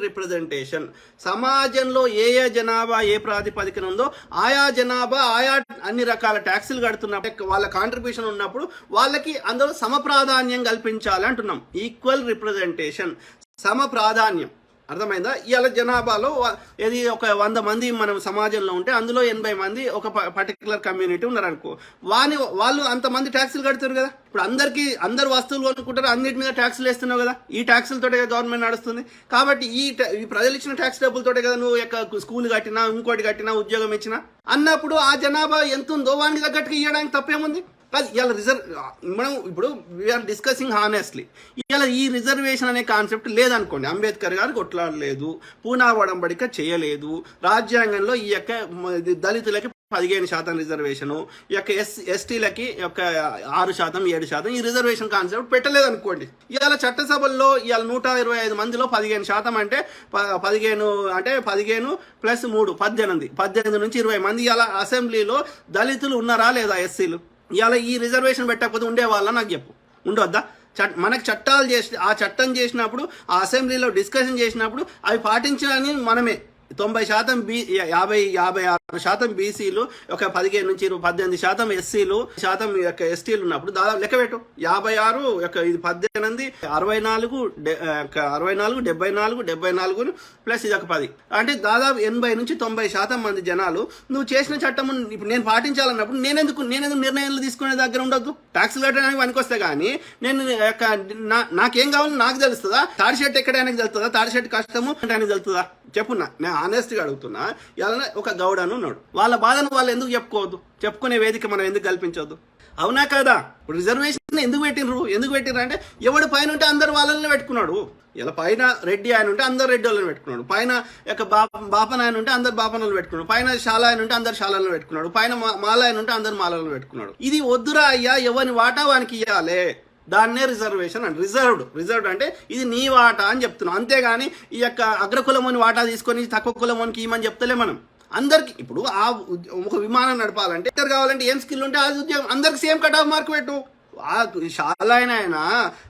Representation సమాజంలో ఏ ఏ జనాభా ఏ ప్రాతిపదికన ఉందో ఆయా జనాభా ఆయా అన్ని రకాల ట్యాక్సులు కడుతున్నప్పుడు వాళ్ళ కాంట్రిబ్యూషన్ ఉన్నప్పుడు వాళ్ళకి అందులో సమ ప్రాధాన్యం కల్పించాలి అంటున్నాం. ఈక్వల్ రిప్రజెంటేషన్ సమ ప్రాధాన్యం అర్థమైందా? ఇవాళ జనాభాలో ఇది ఏది ఒక వంద మంది మనం సమాజంలో ఉంటే అందులో ఎనభై మంది ఒక పర్టికులర్ కమ్యూనిటీ ఉన్నారనుకో వాని వాళ్ళు అంతమంది ట్యాక్సులు కడతారు కదా? ఇప్పుడు అందరికీ అందరు వస్తువులు కొనుక్కుంటారు అన్నిటి మీద ట్యాక్సులు వేస్తున్నావు కదా? ఈ ట్యాక్సులతోటే గవర్నమెంట్ నడుస్తుంది. కాబట్టి ఈ ఈ ప్రజలు ఇచ్చిన ట్యాక్స్ డబ్బులతోటే కదా నువ్వు యొక్క స్కూల్ కట్టినా ఇంకోటి కట్టినా ఉద్యోగం ఇచ్చినా? అన్నప్పుడు ఆ జనాభా ఎంత ఉందో వానికి తగ్గట్టుగా ఇవ్వడానికి తప్పేముంది? ప్లస్ ఇవాళ రిజర్వ్ మనం ఇప్పుడు వీఆర్ డిస్కసింగ్ హానెస్ట్లీ ఇవాళ ఈ రిజర్వేషన్ అనే కాన్సెప్ట్ లేదనుకోండి. అంబేద్కర్ గారు కొట్లాడలేదు పూనా వడంబడిక చేయలేదు రాజ్యాంగంలో ఈ యొక్క దళితులకి పదిహేను శాతం రిజర్వేషను ఈ యొక్క ఎస్ ఎస్టీలకి యొక్క ఆరు శాతం ఏడు శాతం ఈ రిజర్వేషన్ కాన్సెప్ట్ పెట్టలేదు అనుకోండి ఇవాళ చట్టసభల్లో ఇవాళ నూట ఇరవై ఐదు మందిలో పదిహేను శాతం అంటే పదిహేను అంటే పదిహేను ప్లస్ మూడు పద్దెనిమిది. పద్దెనిమిది నుంచి ఇరవై మంది ఇవాళ అసెంబ్లీలో దళితులు ఉన్నారా లేదా ఎస్సీలు? ఇవాళ ఈ రిజర్వేషన్ పెట్టకపోతే ఉండేవాళ్ళ నాకు చెప్పు. ఉండొద్దా? చట్ మనకు చట్టాలు చేసి ఆ చట్టం చేసినప్పుడు ఆ అసెంబ్లీలో డిస్కషన్ చేసినప్పుడు అవి పాటించాలని మనమే. తొంభై శాతం బీ యాభై యాభై ఆరు శాతం బీసీలు ఒక పదిహేను నుంచి ఇరవై పద్దెనిమిది శాతం ఎస్సీలు శాతం యొక్క ఎస్టీలు ఉన్నప్పుడు దాదాపు లెక్క పెట్టు. యాభై ఆరు యొక్క ఇది పద్దెనిమిది అరవై నాలుగు డె- అరవై నాలుగు డెబ్బై నాలుగు డెబ్బై నాలుగు ప్లస్ ఇది ఒక పది. అంటే దాదాపు ఎనభై నుంచి తొంభై శాతం మంది జనాలు నువ్వు చేసిన చట్టం ఇప్పుడు నేను పాటించాలన్నప్పుడు నేనెందుకు నేనెందుకు నిర్ణయాలు తీసుకునే దగ్గర ఉండొద్దు? ట్యాక్స్ కట్టడానికి పనికొస్తే కానీ నేను యొక్క నా- నాకేం కావాలో నాకు తెలుస్తుందా? తాడి షర్ట్ ఎక్కడానికి తెలుస్తుందా? తాడి షర్ట్ కష్టము అంటే తెలుస్తుందా? చెప్పు నేను ఆనెస్ట్గా అడుగుతున్నా ఇలా ఒక గౌడను ఉన్నాడు. వాళ్ళ బాధను వాళ్ళు ఎందుకు చెప్పుకోవద్దు? చెప్పుకునే వేదిక మనం ఎందుకు కల్పించవద్దు అవునా కదా? ఇప్పుడు రిజర్వేషన్ ఎందుకు పెట్టినరు ఎందుకు పెట్టినరు అంటే ఎవడు పైన ఉంటే అందరు వాళ్ళని పెట్టుకున్నాడు. ఇలా పైన రెడ్డి ఆయన ఉంటే అందరు రెడ్డి వాళ్ళని పెట్టుకున్నాడు. పైన యొక్క బాప బాపన ఆయన ఉంటే అందరు బాపనలు పెట్టుకున్నాడు. పైన శాల ఆయన ఉంటే అందరు శాలను పెట్టుకున్నాడు. పైన మాల ఆయన ఉంటే అందరు మాలను పెట్టుకున్నాడు. ఇది వద్దురా అయ్యా ఎవరిని వాటా వానికి ఇవ్వాలి దాన్నే రిజర్వేషన్ అంటే. రిజర్వ్డ్. రిజర్వ్డ్ అంటే ఇది నీ వాటా అని చెప్తున్నాం. అంతేగాని ఈ యొక్క అగ్రకులమోని వాటా తీసుకొని తక్కువ కులమోనికి ఇమని చెప్తలే మనం. అందరికి ఇప్పుడు ఆ ఒక విమానం నడపాలంటే ఇద్దరు కావాలంటే ఏం స్కిల్ ఉంటే అది ఉద్యోగం. అందరికి సేమ్ కట్ ఆఫ్ మార్క్ పెట్టు. ఆ అయినా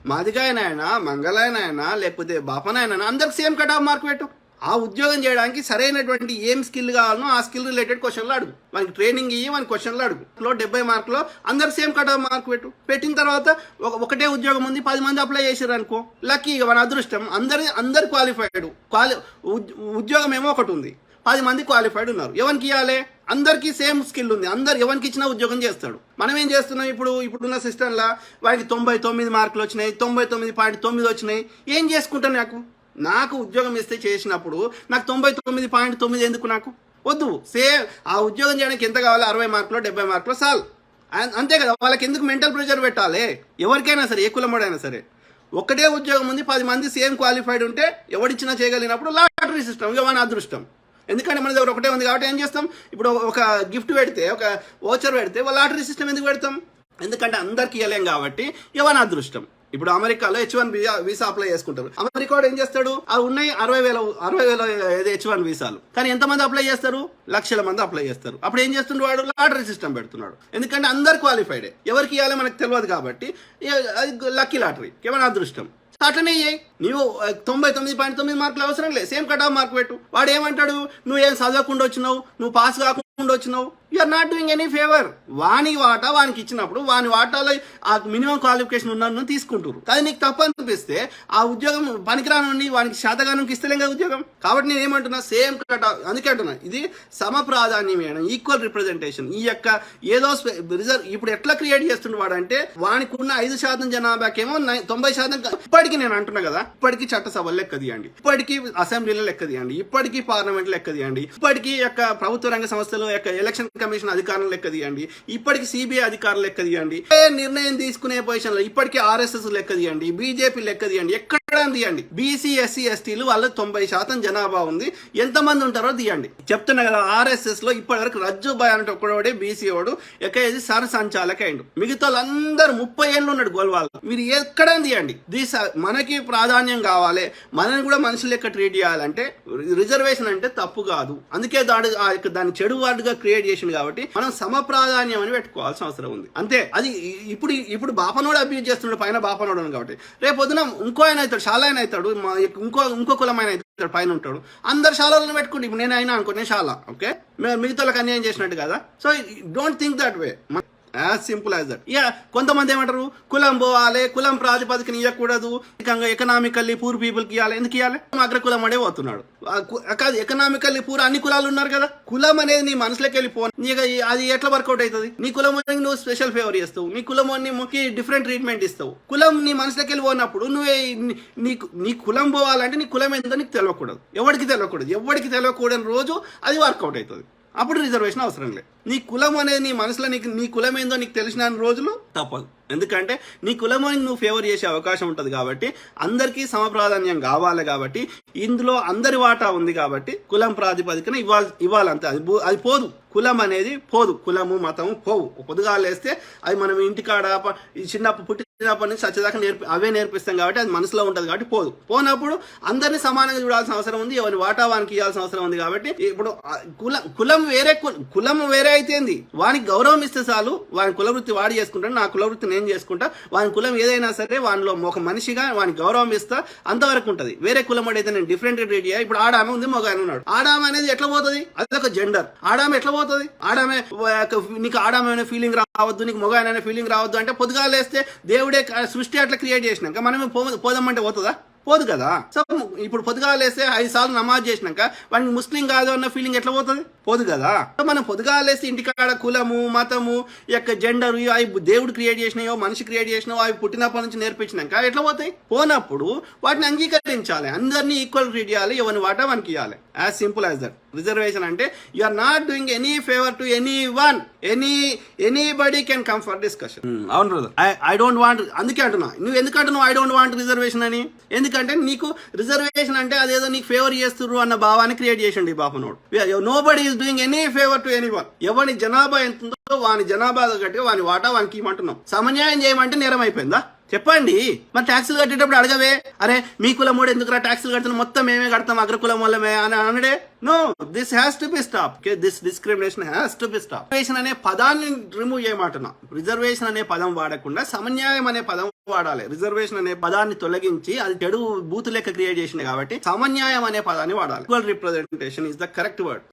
మాదిగాయన అయినా మంగళాయన అయినా లేకపోతే బాపనాయన అందరికి సేమ్ కట్ ఆఫ్ మార్క్ పెట్టు. ఆ ఉద్యోగం చేయడానికి సరైనటువంటి ఏం స్కిల్ కావాలనో ఆ స్కిల్ రిలేటెడ్ క్వశ్చన్లు అడుగు. మనకి ట్రైనింగ్ ఇయ్యి మన క్వశ్చన్లు అడుగు. లో డెబ్బై మార్కులో అందరు సేమ్ కట్ ఆఫ్ మార్క్ పెట్టు. పెట్టిన తర్వాత ఒక ఒకటే ఉద్యోగం ఉంది పది మంది అప్లై చేశారు అనుకో. లక్కీ ఇక మన అదృష్టం. అందరి అందరు క్వాలిఫైడ్. క్వాలి ఉద్యోగం ఏమో ఒకటి ఉంది. పది మంది క్వాలిఫైడ్ ఉన్నారు. ఎవరికి ఇవ్వాలి అందరికీ సేమ్ స్కిల్ ఉంది. అందరు ఎవరికి ఇచ్చినా ఉద్యోగం చేస్తాడు. మనం ఏం చేస్తున్నాం ఇప్పుడు? ఇప్పుడున్న సిస్టంలో వాడికి తొంభై తొమ్మిది మార్కులు వచ్చినాయి తొంభై తొమ్మిది పాయింట్ తొమ్మిది వచ్చినాయి. ఏం చేసుకుంటాను నాకు? నాకు ఉద్యోగం ఇస్తే చేసినప్పుడు నాకు తొంభై తొమ్మిది పాయింట్ తొమ్మిది ఎందుకు నాకు? వద్దు. సేమ్ ఆ ఉద్యోగం చేయడానికి ఎంత కావాలి అరవై మార్కులో డెబ్బై మార్కులో సాల్ అంతే కదా. వాళ్ళకి ఎందుకు మెంటల్ ప్రెషర్ పెట్టాలి? ఎవరికైనా సరే ఏ కులమోడైనా సరే. ఒకటే ఉద్యోగం ఉంది పది మంది సేమ్ క్వాలిఫైడ్ ఉంటే ఎవడిచ్చినా చేయగలిగినప్పుడు లాటరీ సిస్టమ్ ఇక మన అదృష్టం. ఎందుకంటే మన దగ్గర ఒకటే ఉంది కాబట్టి ఏం చేస్తాం? ఇప్పుడు ఒక గిఫ్ట్ పెడితే ఒక ఓచర్ పెడితే వాళ్ళ లాటరీ సిస్టమ్ ఎందుకు పెడతాం? ఎందుకంటే అందరికి ఇవ్వలేం కాబట్టి ఇవన్న అదృష్టం. ఇప్పుడు అమెరికాలో హెచ్ వన్ వీసా అప్లై చేసుకుంటారు. అమెరికా ఏం చేస్తాడు? అవి ఉన్నాయి అరవై వేల అరవై వేల హెచ్ వన్ వీసాలు కానీ ఎంతమంది అప్లై చేస్తారు? లక్షల మంది అప్లై చేస్తారు. అప్పుడు ఏం చేస్తుండే వాడు? లాటరీ సిస్టమ్ పెడుతున్నాడు. ఎందుకంటే అందరు క్వాలిఫైడే ఎవరికి ఇవ్వాలో మనకు తెలియదు కాబట్టి అది లక్కీ లాటరీ ఏమైనా అదృష్టం. అట్లనే అయ్యాయి నువ్వు తొంభై తొమ్మిది పాయింట్ తొమ్మిది మార్కులు అవసరం లేదు సేమ్ కట్ ఆఫ్ మార్క్ పెట్టు. వాడు ఏమంటాడు? నువ్వు ఏం చదవకుండా వచ్చినావు? నువ్వు పాస్ కాకుండా వచ్చినావు? Are not doing any favour వాని వాటా వానికి ఇచ్చినప్పుడు వాని వాటాలో ఆ మినిమం క్వాలిఫికేషన్ ఉన్న తీసుకుంటారు కానీ నీకు తప్పు అనిపిస్తే ఆ ఉద్యోగం పనికిరానుండి వానికి శాతగానికి ఇస్తలేం కదా ఉద్యోగం? కాబట్టి నేను ఏమంటున్నా సేమ్ కట్ అందుకే అంటున్నా ఇది సమ ప్రాధాన్యమైన ఈక్వల్ రిప్రజెంటేషన్ ఈ యొక్క ఏదో రిజర్వ్ ఇప్పుడు ఎట్లా క్రియేట్ చేస్తుండే వాడు అంటే వానికి ఉన్న ఐదు శాతం జనాభాకేమో తొంభై శాతం ఇప్పటికి ఇప్పటికీ నేను అంటున్నా కదా ఇప్పటికీ చట్టసభలు లెక్క తీయండి. ఇప్పటికీ అసెంబ్లీలో లెక్క తీయండి. ఇప్పటికీ పార్లమెంట్ లెక్క తీయండి. ఇప్పటికీ యొక్క ప్రభుత్వ రంగ సంస్థలు యొక్క ఎలక్షన్ కమిషన్ అధికారం లెక్క తీయండి. ఇప్పటికి సిబిఐ అధికారం లెక్క తీయండి. నిర్ణయం తీసుకునే పొజిషన్లో ఇప్పటికీ ఆర్ఎస్ఎస్ లెక్క తీయండి. బీజేపీ లెక్క తీయండి. ఎక్కడ తీయండి. బీసీ ఎస్సీ ఎస్టీలు వాళ్ళ తొంభై శాతం జనాభా ఉంది. ఎంతమంది ఉంటారో తీయండి. చెప్తున్నా కదా ఆర్ఎస్ఎస్లో ఇప్పటి వరకు రజ్జు బాయ్ అంటే ఒక్కడే బీసీ వాడు ఎక్కడేది సర్ సంచాలక అయిండు. మిగతా వాళ్ళందరూ ముప్పై ఏళ్ళు ఉన్నాడు గోల్వాల్. మీరు ఎక్కడ తీయండి. దీస్ మనకి ప్రాధాన్యం కావాలి. మనని కూడా మనుషులు లెక్క ట్రీట్ చేయాలంటే రిజర్వేషన్ అంటే తప్పు కాదు. అందుకే దాడు ఆ యొక్క దాన్ని చెడు వార్డుగా క్రియేట్ చేసింది కాబట్టి మనం సమ ప్రాధాన్యం అని పెట్టుకోవాల్సిన అవసరం ఉంది. అంతే. అది ఇప్పుడు ఇప్పుడు బాపనోడు అబ్యూజ్ చేస్తున్నాడు పైన బాపనోడు కాబట్టి. రేపు పొద్దున ఇంకో ఆయన అవుతాడు చాలా ఆయన అవుతాడు ఇంకో ఇంకో కులం ఆయన అవుతాడు పైన ఉంటాడు. అందరు శాలలో పెట్టుకుంటే ఇప్పుడు నేను అయినా అనుకో నేను శాల ఓకే? మిగతా వాళ్ళకి అన్యాయం చేసినట్టు కదా? So don't think that way as simple as that ఇక కొంతమంది ఏమంటారు? కులం పోవాలి కులం ప్రాతిపదికన ఇవ్వకూడదు ఎకనామికల్లీ పూర్ పీపుల్కి ఇవ్వాలి ఎందుకు ఇవ్వాలి అగ్ర కులం అడే పోతున్నాడు కాదు ఎకనామికల్లీ పూర్ అన్ని కులాలు ఉన్నారు కదా. కులం అనేది నీ మనసులోకి వెళ్ళిపో. నీకు అది ఎట్లా వర్కౌట్ అవుతుంది? నీ కులం నువ్వు స్పెషల్ ఫేవర్ చేస్తావు. నీ కులం వానికి డిఫరెంట్ ట్రీట్మెంట్ ఇస్తావు. కులం నీ మనసులోకి వెళ్ళి పోయినప్పుడు నువ్వే నీకు నీ కులం పోవాలంటే నీ కులం ఏందో నీకు తెలియకూడదు ఎవరికి తెలియకూడదు ఎవరికి తెలియకూడని రోజు అది వర్కౌట్ అవుతుంది. అప్పుడు రిజర్వేషన్ అవసరం లేదు. నీ కులం అనేది నీ మనసులో నీకు నీ కులం ఏందో నీకు తెలిసిన రోజులు తప్పదు. ఎందుకంటే నీ కులం నువ్వు ఫేవర్ చేసే అవకాశం ఉంటుంది కాబట్టి అందరికీ సమప్రాధాన్యం కావాలి కాబట్టి ఇందులో అందరి వాటా ఉంది కాబట్టి కులం ప్రాతిపదికన ఇవ్వాలి ఇవ్వాలంతే. అది అది పోదు. కులం అనేది పోదు. కులము మతము పోవు. పొద్దుగా లేస్తే అది మనం ఇంటికాడ చిన్నప్పుడు పుట్టి చిన్నప్పటి నుంచి సచ్చేదాకా నేర్పి అవే నేర్పిస్తాం కాబట్టి అది మనసులో ఉంటుంది కాబట్టి పోదు. పోనప్పుడు అందరినీ సమానంగా చూడాల్సిన అవసరం ఉంది ఎవరి వాటా వానికి ఇవ్వాల్సిన అవసరం ఉంది కాబట్టి ఇప్పుడు కులం కులం వేరే కులం వేరే అయితేంది వానికి గౌరవం ఇస్తే చాలు వాని కుల వృత్తి వాడి చేసుకుంటాను నా కుల వృత్తి నేను చేసుకుంటా వాని కులం ఏదైనా సరే వానిలో ఒక మనిషిగా వానికి గౌరవం ఇస్తా అంతవరకు ఉంటుంది. వేరే కులం అయితే నేను డిఫరెంట్ ట్రీట్ చేయ ఇప్పుడు ఆడామె ఉంది మగ ఆయన ఉన్నాడు. ఆడామె అనేది ఎట్లా పోతుంది? అది ఒక జెండర్ ఆడామె ఎట్లా పోతుంది? ఆడామె నీకు ఆడామె అనే ఫీలింగ్ రావద్దు నీకు మగ అనే ఫీలింగ్ రావద్దు అంటే పొద్దుగా లేస్తే దేవుడే సృష్టి అట్లా క్రియేట్ చేసినాక మనం పో పోదామంటే పోతుందా? పోదు కదా. సో ఇప్పుడు పొద్దుగా లేస్తే ఐదు సార్లు నమాజ్ చేసినాక వాడికి ముస్లిం కాదు అన్న ఫీలింగ్ ఎట్లా పోతుంది? పోదు కదా. సో మనం పొద్దుగా లేస్తే ఇంటికాడ కులము మతము యొక్క జెండర్ అవి దేవుడు క్రియేట్ చేసినాయో మనిషి క్రియేట్ చేసినాయో అవి పుట్టినప్పటి నుంచి నేర్పించినాక ఎట్లా పోతాయి? పోనప్పుడు వాటిని అంగీకరించాలి. అందరినీ ఈక్వల్ ట్రీట్ చేయాలి ఎవరిని వాటా మనకి ఇవ్వాలి as simple as that reservation అంటే you are not doing any favour to any one any anybody can come for discussion అవును బ్రదర్ ఐ డోంట్ వాంట్ అందుకే అంటున్నా. నువ్వు ఎందుకు అంటున్నావు? ఐ డోంట్ వాంట్ రిజర్వేషన్ అని. ఎందుకంటే నీకు రిజర్వేషన్ అంటే అదేదో నీకు ఫేవర్ చేస్తుర్రు అన్న భావాన్ని క్రియేట్ చేసిండు ఈ బాపనోడు nobody is doing any favour to any one ఎవరి జనాభా ఎంత ఉందో వాని జనాభా గట్టిగా వాని వాటా వానికి ఇవ్వమంటున్నాం. సమన్యాయం చేయమంటే నేరం అయిపోయిందా? చెప్పండి. మరి ట్యాక్సులు కట్టేటప్పుడు అడగవే. అరే మీ కులం కూడా ఎందుకు ట్యాక్సులు కడుతున్నాం? మొత్తం మేమే కడతాం అగ్రకులం వల్లమే అని అనడే? No this has to be stop this discrimination has to be stop reservation అనే పదాన్ని రిమూవ్ చేయమంటున్నా. రిజర్వేషన్ అనే పదం వాడకుండా సమన్యాయం అనే పదం వాడాలి. రిజర్వేషన్ అనే పదాన్ని తొలగించి అది చెడు బూత్ లెక్క క్రియేట్ చేసింది కాబట్టి సమన్యాయం అనే పదాన్ని వాడాలి. Equal representation is the correct word